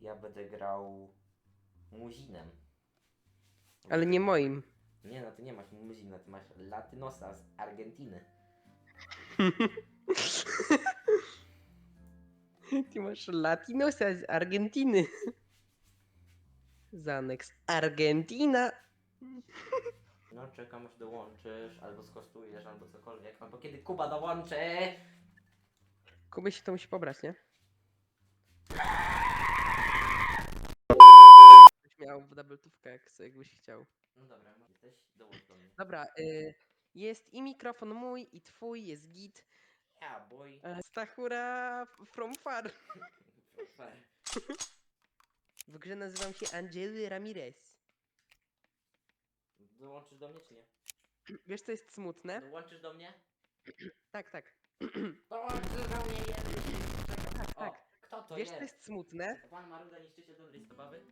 Ja będę grał Muzinem. Ale nie moim. Nie no, ty nie masz Muzina, ty masz Latynosa z Argentyny. Ty masz Latinosa z Argentyny. Zanex. Argentina. No, czekam aż dołączysz, albo skosztujesz, albo cokolwiek. Albo kiedy Kuba dołączy! Kuby się to musi pobrać, nie? Miał w double jak jakbyś chciał. No dobra, jesteś, dołącz do mnie. Dobra, y, jest i mikrofon mój, i twój, jest git. Ja, boy. E, Stachura from far. Super. W grze nazywam się Angely Ramirez. Dołączysz do mnie, czy nie? Wiesz co jest smutne? Dołączysz do mnie? Tak, tak. Dołączysz do mnie, jest! Tak, O, tak. kto to Wiesz co jest? jest smutne? Pan Maruda, niszczyciel dobrej zabawy?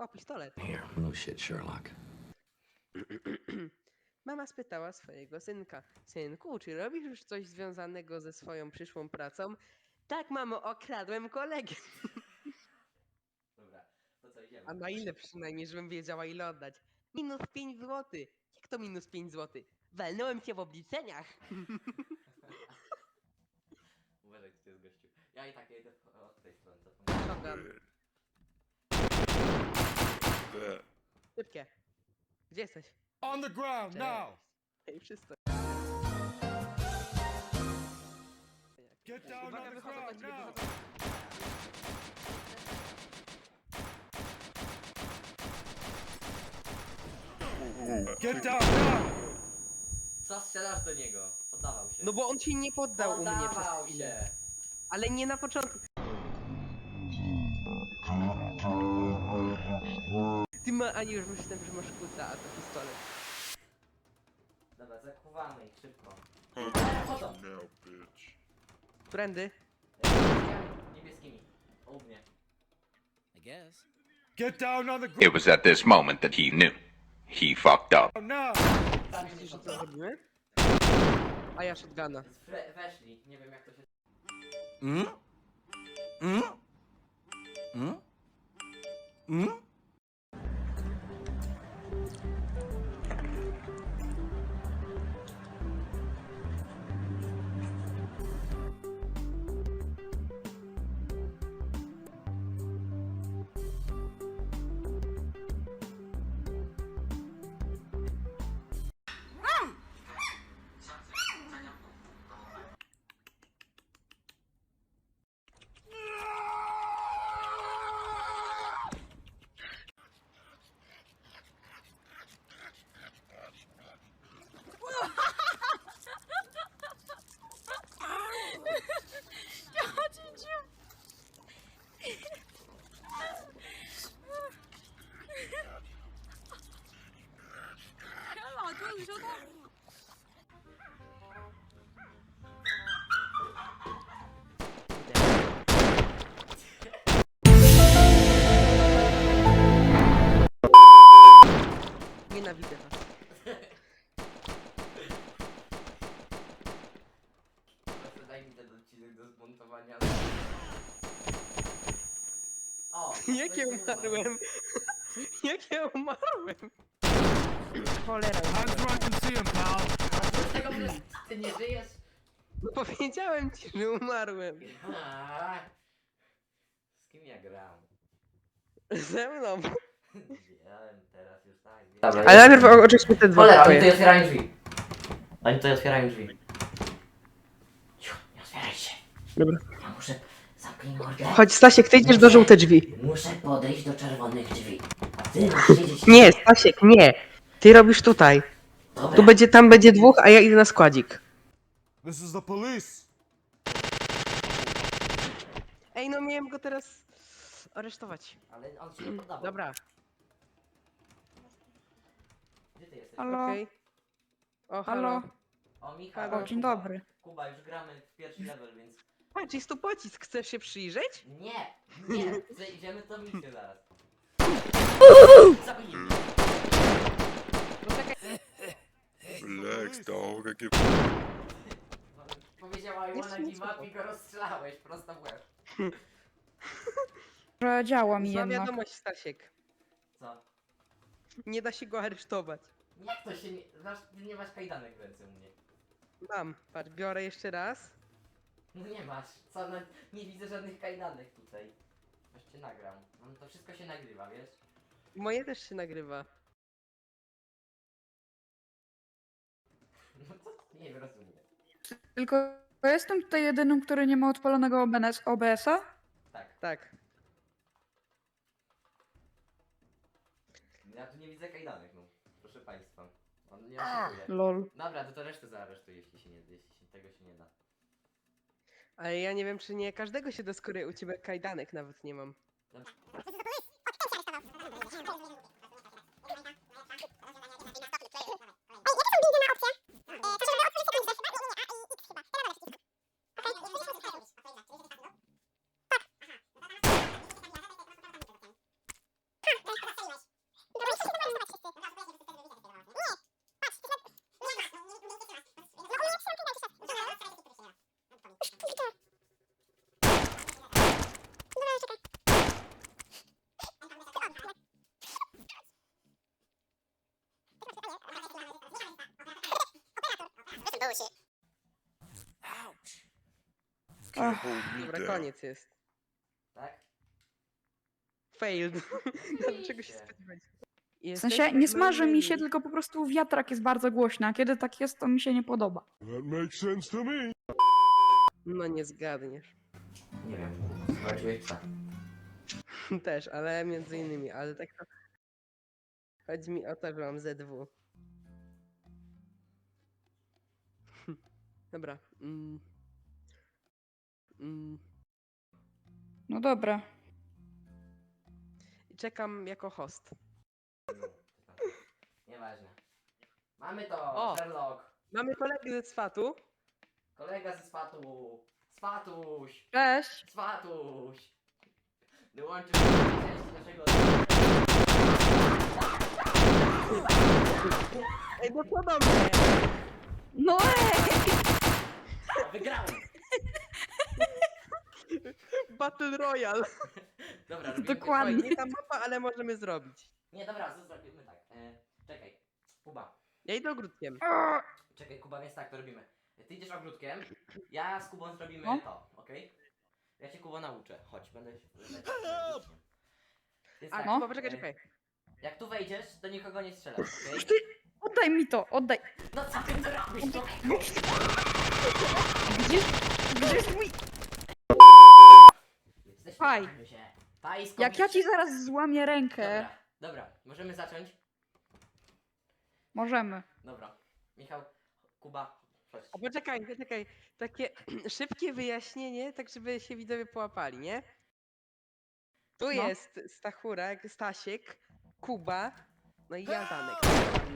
O, pistolet. Here, no shit, Sherlock. Mama spytała swojego synka: Synku, czy robisz już coś związanego ze swoją przyszłą pracą? Tak, mamo, okradłem kolegę. Dobra, to co idziemy? A na ile przynajmniej, żebym wiedziała ile oddać? Minus 5 zł. Jak to minus 5 zł? Walnąłem cię w obliczeniach. Uważaj, kto jest gościu. Ja i tak w- od tej strony. zapomniałem. Szybkie. Gdzie jesteś? On the ground now! Ej, wszyscy. Get down Uwaga, on the wychodzą na ground ciebie, now! wychodzą. Get down now! Co strzelasz do niego? Poddawał się. No bo on się nie poddał u mnie przez Poddawał chwilę. się. Ale nie na początku. Ma, a nie już myślałem, że masz kuca, a to pistolet. Dobra, zakuwamy ich szybko. Chodzą. Którędy? Niebieskimi. U mnie. Get down on the It ground was at this moment that he knew. He fucked up. now! Sami Widzisz, że co zrobimy? A ja shotguna. Wre- Weszli, nie wiem jak to się... Hmm? Hmm? Hmm? Hmm? Nienawidzę was. Proszę daj mi ten odcinek do zmontowania. O! Jak ja umarłem? Jak ja umarłem? Cholera. I can see him, pal! Dlaczego ty- ty nie żyjesz? No powiedziałem ci, że umarłem. Z kim ja gram? Ze mną. Wiem, teraz już tak. wiem. Ale najpierw o- te dwa Cholera, oni tutaj otwierają drzwi. Oni tutaj otwierają drzwi. Ciu, nie otwieraj się. Dobra. Ja muszę... Zamknij mordę. Chodź Stasiek, ty idziesz do żółte drzwi. Muszę podejść do czerwonych drzwi. A ty masz siedzieć... Nie, Stasiek, nie. Ty robisz tutaj. Dobra. Tu będzie, tam będzie dwóch, a ja idę na składzik. This is the police! Ej, no miałem go teraz aresztować. Ale on się nie poddawał. Dobra, Gdzie ty jesteś? Halo? okej. O, Halo? halo. O, Michał. Halo, dzień dobry. Kuba, już gramy w pierwszy level, więc... Patrz, jest tu pocisk, chcesz się przyjrzeć? Nie! Nie! Chcę, idziemy to misję zaraz. Zabij mnie. No czekaj, Relax, dog. I get Powiedziałem powiedział I wanna give up i go rozstrzelałeś prosto w łeb. Że działa mi Zła jednak. wiadomość, Stasiek. Co? Nie da się go aresztować. Jak to się nie... Masz, ty nie masz kajdanek w ręce u mnie. Mam. Patrz, biorę jeszcze raz. No nie masz. Co? No, nie widzę żadnych kajdanek tutaj. Cię nagram. No to wszystko się nagrywa, wiesz? Moje też się nagrywa. No to nie rozumiem. Tylko jestem tutaj jedynym, który nie ma odpalonego OBS OBS-a. Tak. Tak. Ja tu nie widzę kajdanek, no. Proszę państwa. On nie oszukuje. Lol. Dobra, to to resztę zaaresztuj, jeśli się nie, jeśli się tego się nie da. Ale ja nie wiem, czy nie każdego się do skóry u ciebie kajdanek nawet nie mam. Dobra. Dobra, koniec jest. Tak? Failed. No, czego się spodziewać? w sensie nie smaży mi się, tylko... po prostu wiatrak jest bardzo głośny, a kiedy tak jest, to mi się nie podoba. That makes sense to me. No nie zgadniesz. Nie wiem. Zobaczyłeś co? Też, ale między innymi, ale tak to... Chodzi mi o to, że mam ZW. Dobra. Mm. Mm. No dobra. I Czekam jako host. Nieważne. Mamy to, O! Sherlock. Mamy kolegę ze swatu. Kolega ze Spatu. Spatuś. Cześć! Spatuś. Dołączył do części naszego... Ej, no co do mnie? No ej! Wygrałem! Battle Royale. Dobra, robimy Dokładnie. Nie ta mapa, ale możemy zrobić. Nie, dobra, zrobimy tak. E, czekaj. Kuba. Ja idę ogródkiem. Czekaj, Kuba, więc tak to robimy. Ty idziesz ogródkiem, ja z Kubą zrobimy No. to, okej? Ja cię Kuba nauczę. Chodź, będę się... Więc A, tak, no. Kuba, poczekaj, e, czekaj. Jak tu wejdziesz, to nikogo nie strzelasz, okej? Ty, oddaj mi to, oddaj. No co ty tu robisz? Gdzie, gdzie jest mój... Faj. Faj, Jak ja ci zaraz złamię rękę. Dobra, dobra, możemy zacząć? Możemy. Dobra. Michał, Kuba, chodź. O, poczekaj, poczekaj. Takie szybkie wyjaśnienie, tak żeby się widzowie połapali, nie? Tu No. jest Stachurek, Stasiek, Kuba, no i ja Danek,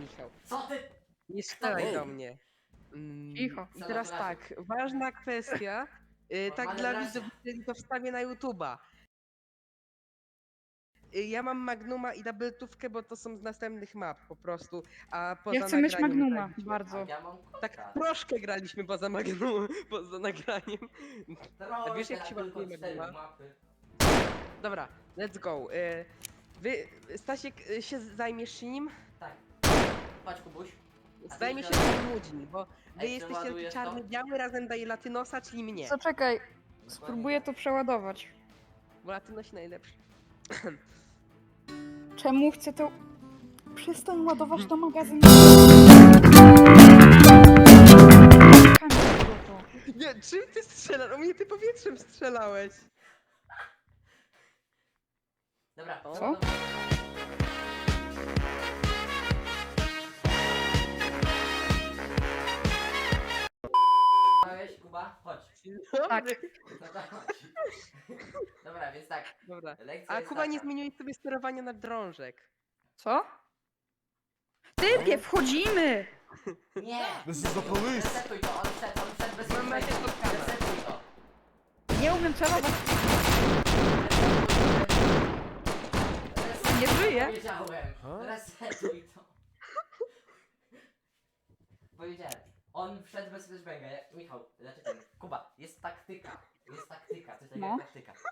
Michał. Co ty? Nie strzelaj Ej. do mnie. Mm, Cicho. I teraz tak, ważna kwestia, y, tak dla widzów, którzy to wstawię na YouTube'a. Y, Ja mam Magnuma i Dabletówkę, bo to są z następnych map po prostu, a poza Ja chcę mieć nagraniem Magnuma, graliśmy. bardzo. Ja mam. Tak troszkę graliśmy poza Magnum, poza nagraniem. Troszkę, A wiesz, jak się tylko cztery Magnuma? mapy. Dobra, let's go. Y, Wy, Stasiek, y, się zajmiesz nim? Tak. Chodź, Kubuś. Ty Zajmie się teraz- tym ludźmi, bo wy Ej, jesteście taki przeładujesz to? czarny-biały, razem daje Latynosa, czyli mnie. Zaczekaj, Dokładnie spróbuję to przeładować. Bo Latynos najlepszy. Czemu chcę to... Przestań ładować to magazyn. Nie, czym ty strzelasz? O mnie ty powietrzem strzelałeś. Dobra, Co? Małeś, Kuba? Chodź. Tak. No to chodź. Dobra, więc tak. Dobra. Lekcja A jest Kuba nie taka. zmieniłeś sobie sterowania na drążek. Co? Typie, wchodzimy! Nie! This is the police. Resetuj to, on wszedł, on wszedł bez Mam nadzieję, że to kamera. Resetuj to. Nie umiem celować. Resetuj Nie żyje. Powiedziałem. Resetuj to. Powiedziałem. On wszedł bez flashbanga. Ja- Michał, znaczy ten, Kuba. No. jak taktyka.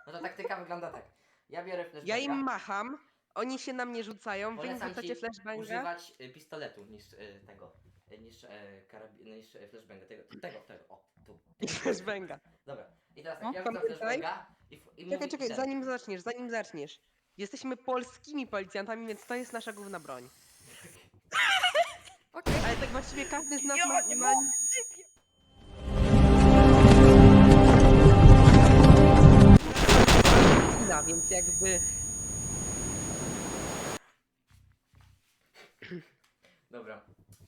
No to taktyka wygląda tak. Ja biorę flashbanga. Ja im macham, oni się na mnie rzucają, wy im Polecam rzucacie ci flashbanga. używać y, pistoletu niż y, tego. y, Niż, y, karabi- niż y, flashbanga. Tego, tego, tego. O, tu. I flashbanga. Dobra. I teraz tak, No, ja rzucam pamiętaj. flashbanga i, f- i Czekaj, mówię czekaj, zanim zaczniesz, zanim zaczniesz. Jesteśmy polskimi policjantami, więc to jest nasza główna broń. Tak właściwie każdy z nas Ja ma... nie ma... Kina, więc jakby... Dobra.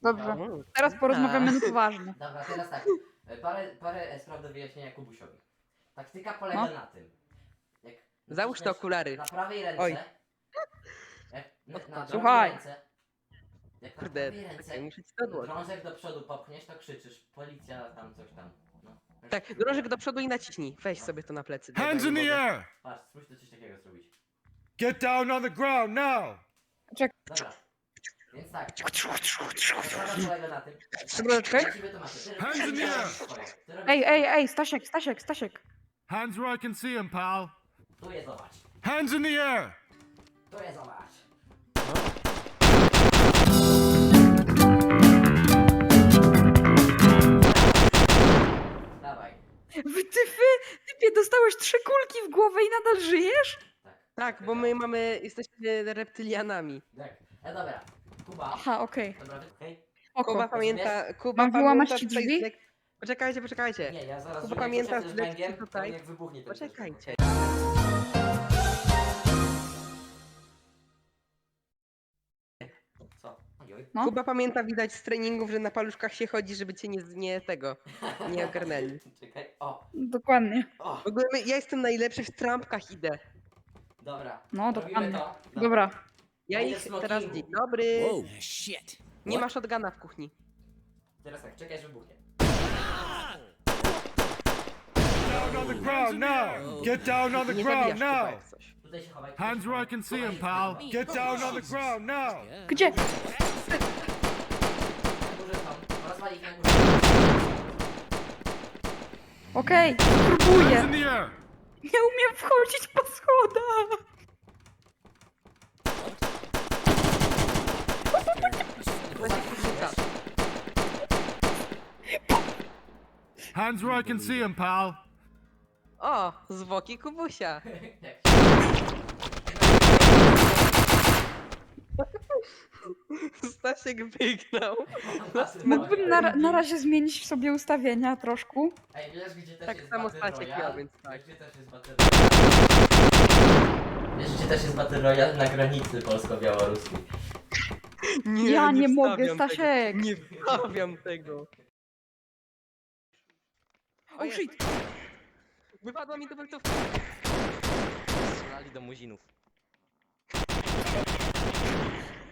Dobrze. Teraz porozmawiamy na poważnie. Dobra, teraz tak. y, Parę, parę e, spraw do wyjaśnienia Kubusiowi. Taktyka polega No. na tym. Jak Załóż te naciśniesz okulary. Na prawej ręce. Oj. Jak, na, na drugiej Słuchaj. ręce. Jak Kurde, prawej ręce muszę ci to odłożyć. drążek do przodu popchniesz, to krzyczysz. Policja tam coś tam. No. Tak, drążek do przodu i naciśnij. Weź sobie to na plecy. Hands in the air! Patrz, spróbuj to coś takiego zrobić. Get down on the ground now! Dobra. Więc tak. Zasada polega na tym. Ty Hands in the air. robisz swoje. Ty robisz Ej, ej, ej, Stasiek, Stasiek, Stasiek. Hands where I can see 'em, pal. Tu je zobacz. Hands in the air! Tu je zobacz. Dawaj. Wy, ty, wy, typie, dostałeś trzy kulki w głowę i nadal żyjesz? Tak. Tak, bo my mamy, jesteśmy reptylianami. Tak. E dobra. Kuba. Aha, okej. Dobra, okej. Oko. Kuba pamięta, Kuba Mam wyłamać pamięta ci tutaj drzwi? Poczekajcie, poczekajcie. Nie, ja zaraz Kuba rzucę pamięta cię z węgiem, lekcji tutaj. jak wybuchnie ten Poczekajcie. Co? Ojoj. No. Kuba pamięta widać z treningów, że na paluszkach się chodzi, żeby cię nie, z- nie tego, nie ogarnęli. Czekaj. O, Dokładnie. o. W ogóle my, ja jestem najlepszy w trampkach idę. Dobra. No, Robimy dokładnie. to. Dobra. Ja ich teraz dzień dobry. Oh shit. Nie ma shotguna w kuchni. Teraz tak, czekaj, aż wybuchnie. Down on the ground now! Get down on the Nie ground zabijasz now! jak coś. Tutaj się chowaj. Hands where I can see 'em, pal. Get down on the ground now! Gdzie? Na górze są. Rozwali ich na górze. Okej, próbuję. Nie umiem wchodzić po schodach. Hands where I can see 'em, pal. O, zwłoki Kubusia. Stasiek wygnał. Mógłbym na, ra- na razie zmienić sobie ustawienia troszkę. Ej, wiesz gdzie też Tak jest samo Battle Stasiek Royale? miał, więc tak. Wiesz gdzie też jest Battle Wiesz gdzie też jest Battle Royale? Na granicy polsko-białoruskiej. Nie, Ja nie mogę, wstawiam tego. Stasiek. Nie wstawiam tego. Oh shit. Wypadła mi dubeltówka. Strzelali do muzinów.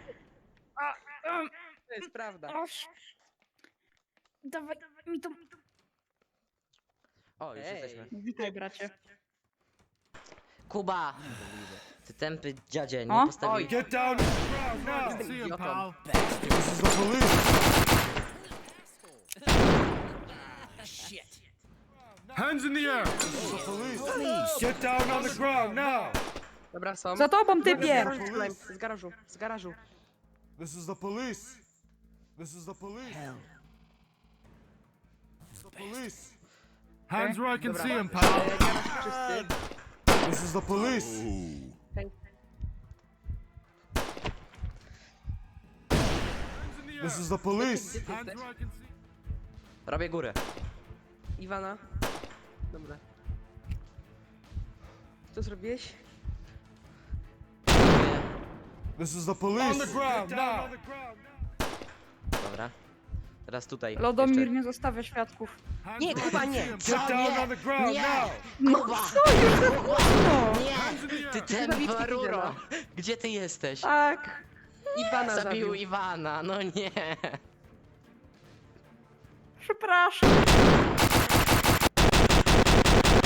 Um, To jest prawda. Oż. Dawaj, dawaj mi to. O, już Ej. jesteśmy. Witaj, bracie. Kuba! Ty tępy dziadzie, nie O. Get down on the ground now! See idiotą. pal. This is the police! Hands in the air! This is the police! Get down on the ground now! Dobra, są. Za tobą, Z typie. garażu strzelaj, Z garażu, z garażu. This is the police! This is the police! The police! Hands where I can Dobra. see E, pal! Garaż czysty. This is the police! This is the police! Gdzie ty Hands jesteś? where I can see. Robię górę. Iwana. Dobra. Co zrobiłeś? This is the police! On the ground now! Dobra. Teraz tutaj. Lodomir jeszcze. nie zostawia świadków. Nie, Kuba, nie. Get down on the ground Nie! now! No Kuba! co głośno? Nie! Ty Zabitki tępa ruro! Fidela. Gdzie ty jesteś? Tak. Iwana Zabił zabił. Iwana, no nie! Przepraszam.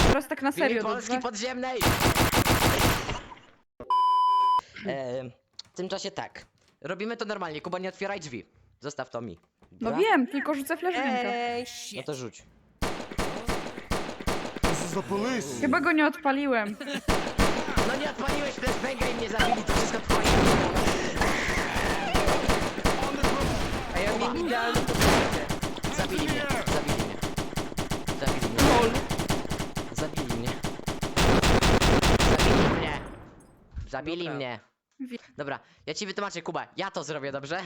Teraz tak na Filip serio, Polski dobrze? podziemnej! w tym czasie tak. Robimy to normalnie. Kuba, nie otwieraj drzwi. Zostaw to mi. No Dobra? wiem, tylko rzucę flashbang'a. Ej, No to rzuć. Chyba go nie odpaliłem. No nie odpaliłeś flashbanga i mnie zabili, to wszystko twoje. A ja miałem idealną. Zabili mnie, zabili mnie. Zabili mnie. Zabili mnie. Zabili mnie. Zabili Dobra. mnie. Dobra, ja ci wytłumaczę, Kuba. Ja to zrobię, dobrze?